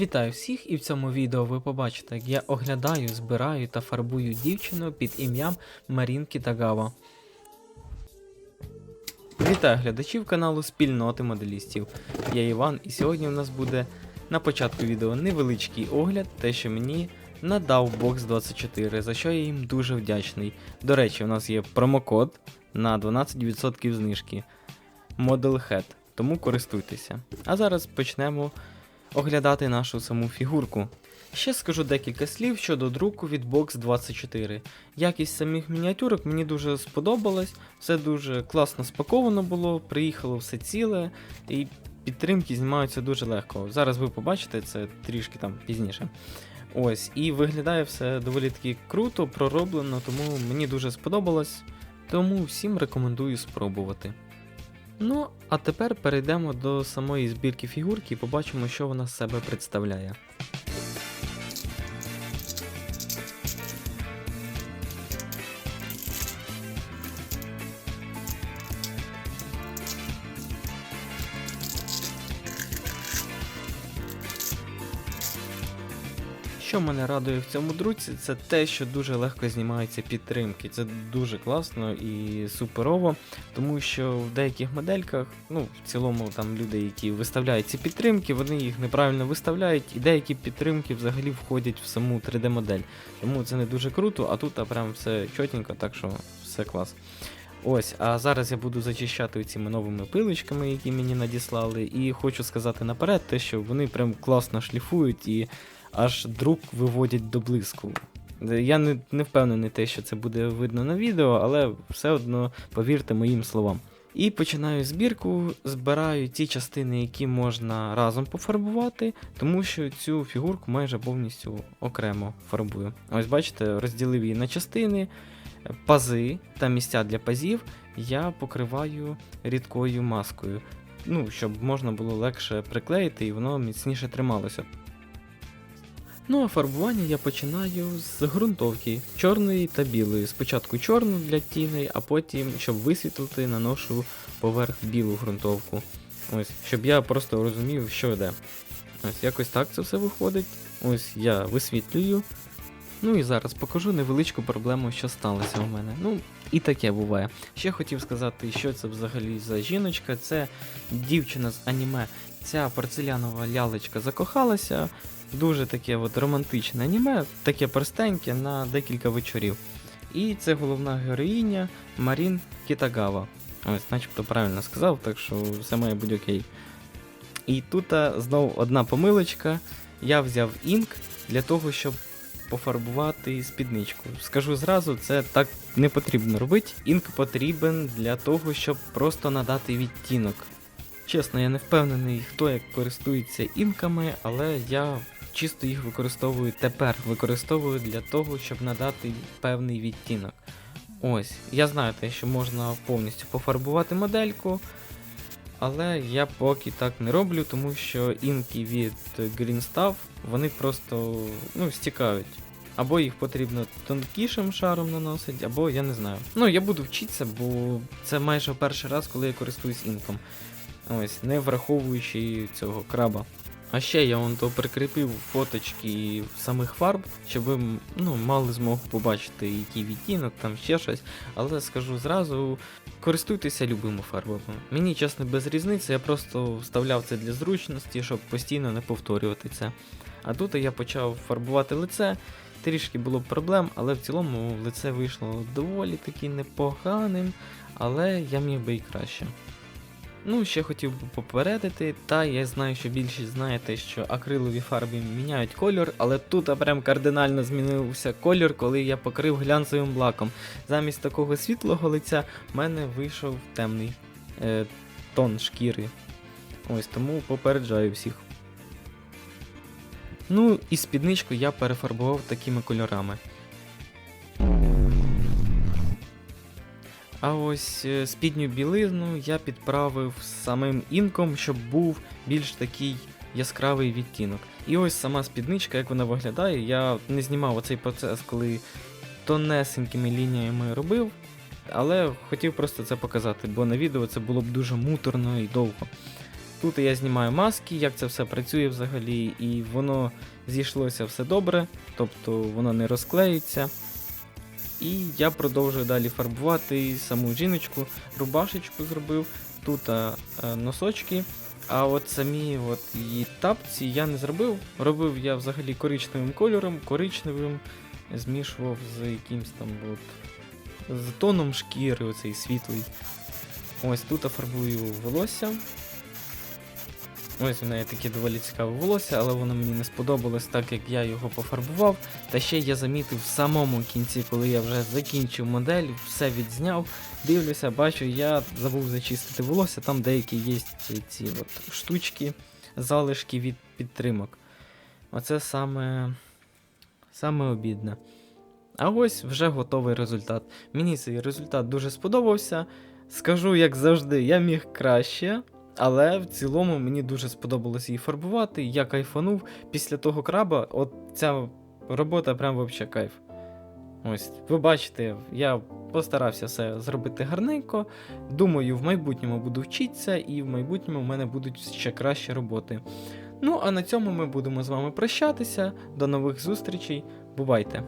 Вітаю всіх, і в цьому відео ви побачите, як я оглядаю, збираю та фарбую дівчину під ім'ям Марін Кітагава. Вітаю глядачів каналу Спільноти моделістів. Я Іван, і сьогодні у нас буде на початку відео невеличкий огляд, те, що мені надав Box24, за що я їм дуже вдячний. До речі, у нас є промокод на 12% знижки Model тому користуйтеся. А зараз почнемо оглядати нашу саму фігурку. Ще скажу декілька слів щодо друку від Box24. Якість самих мініатюрок мені дуже сподобалась, все дуже класно спаковано було, приїхало все ціле, і підтримки знімаються дуже легко. Зараз ви побачите це трішки там пізніше. Ось, і виглядає все доволі таки круто, пророблено, тому мені дуже сподобалось. Тому всім рекомендую спробувати. Ну, а тепер перейдемо до самої збірки фігурки і побачимо, що вона з себе представляє. Що мене радує в цьому друці, це те, що дуже легко знімаються підтримки. Це дуже класно і суперово, тому що в деяких модельках, ну в цілому там люди, які виставляють ці підтримки, вони їх неправильно виставляють, і деякі підтримки взагалі входять в саму 3D-модель. Тому це не дуже круто, а тут а прям все чотенько, так що все клас. Ось, а зараз я буду зачищати цими новими пилочками, які мені надіслали, і хочу сказати наперед, те, що вони прям класно шліфують і аж друк виводять до блиску. Я не, не впевнений те, що це буде видно на відео, але все одно повірте моїм словам. І починаю збірку, збираю ті частини, які можна разом пофарбувати, тому що цю фігурку майже повністю окремо фарбую. Ось бачите, розділив її на частини, пази та місця для пазів я покриваю рідкою маскою. Ну, щоб можна було легше приклеїти і воно міцніше трималося. Ну а фарбування я починаю з ґрунтовки чорної та білої. Спочатку чорну для тіней, а потім, щоб висвітлити, наношу поверх білу ґрунтовку. Ось, щоб я просто розумів, що йде. Ось якось так це все виходить. Ось я висвітлюю. Ну і зараз покажу невеличку проблему, що сталося у мене. Ну, і таке буває. Ще хотів сказати, що це взагалі за жіночка. Це дівчина з аніме. Ця порцелянова лялечка закохалася. Дуже таке от романтичне аніме, таке простеньке на декілька вечорів. І це головна героїня Марін Кітагава. Ось, начебто правильно сказав, так що все має бути окей. І тут знову одна помилочка. Я взяв інк для того, щоб пофарбувати спідничку. Скажу зразу, це так не потрібно робити. Інк потрібен для того, щоб просто надати відтінок. Чесно, я не впевнений, хто як користується інками, але я чисто їх використовую тепер, використовую для того, щоб надати певний відтінок. Ось, я знаю те, що можна повністю пофарбувати модельку, але я поки так не роблю, тому що інки від Green Stuff, вони просто ну, стікають. Або їх потрібно тонкішим шаром наносити, або я не знаю. Ну, я буду вчитися, бо це майже перший раз, коли я користуюсь інком. Ось, не враховуючи цього краба. А ще я вон то прикріпив фоточки самих фарб, щоб ви ну, мали змогу побачити, який відтінок, там ще щось. Але скажу зразу, користуйтеся любими фарбами. Мені чесно без різниці, я просто вставляв це для зручності, щоб постійно не повторювати це. А тут я почав фарбувати лице. Трішки було проблем, але в цілому лице вийшло доволі таки непоганим, але я міг би і краще. Ну, ще хотів би попередити, та я знаю, що більшість знаєте, що акрилові фарби міняють кольор, але тут прям кардинально змінився кольор, коли я покрив глянцевим лаком. Замість такого світлого лиця в мене вийшов темний е, тон шкіри. Ось тому попереджаю всіх. Ну і спідничку я перефарбував такими кольорами. А ось е, спідню білизну я підправив самим інком, щоб був більш такий яскравий відтінок. І ось сама спідничка, як вона виглядає, я не знімав оцей процес, коли тонесенькими лініями робив, але хотів просто це показати, бо на відео це було б дуже муторно і довго. Тут я знімаю маски, як це все працює взагалі, і воно зійшлося все добре, тобто воно не розклеюється. І я продовжую далі фарбувати саму жіночку, рубашечку зробив, тут а, а, носочки. А от самі от її тапці я не зробив. Робив я взагалі коричневим кольором, коричневим змішував з якимсь там от, з тоном шкіри, оцей світлий. Ось тут фарбую волосся. Ось у неї таке доволі цікаве волосся, але воно мені не сподобалось так, як я його пофарбував. Та ще я замітив в самому кінці, коли я вже закінчив модель, все відзняв. Дивлюся, бачу, я забув зачистити волосся, там деякі є ці от штучки, залишки від підтримок. Оце саме, саме обідне. А ось вже готовий результат. Мені цей результат дуже сподобався. Скажу, як завжди, я міг краще, але в цілому мені дуже сподобалось її фарбувати. Я кайфанув. Після того краба, от ця робота прям вообще кайф. Ось, ви бачите, я постарався все зробити гарненько. Думаю, в майбутньому буду вчитися, і в майбутньому в мене будуть ще кращі роботи. Ну, а на цьому ми будемо з вами прощатися. До нових зустрічей. Бувайте!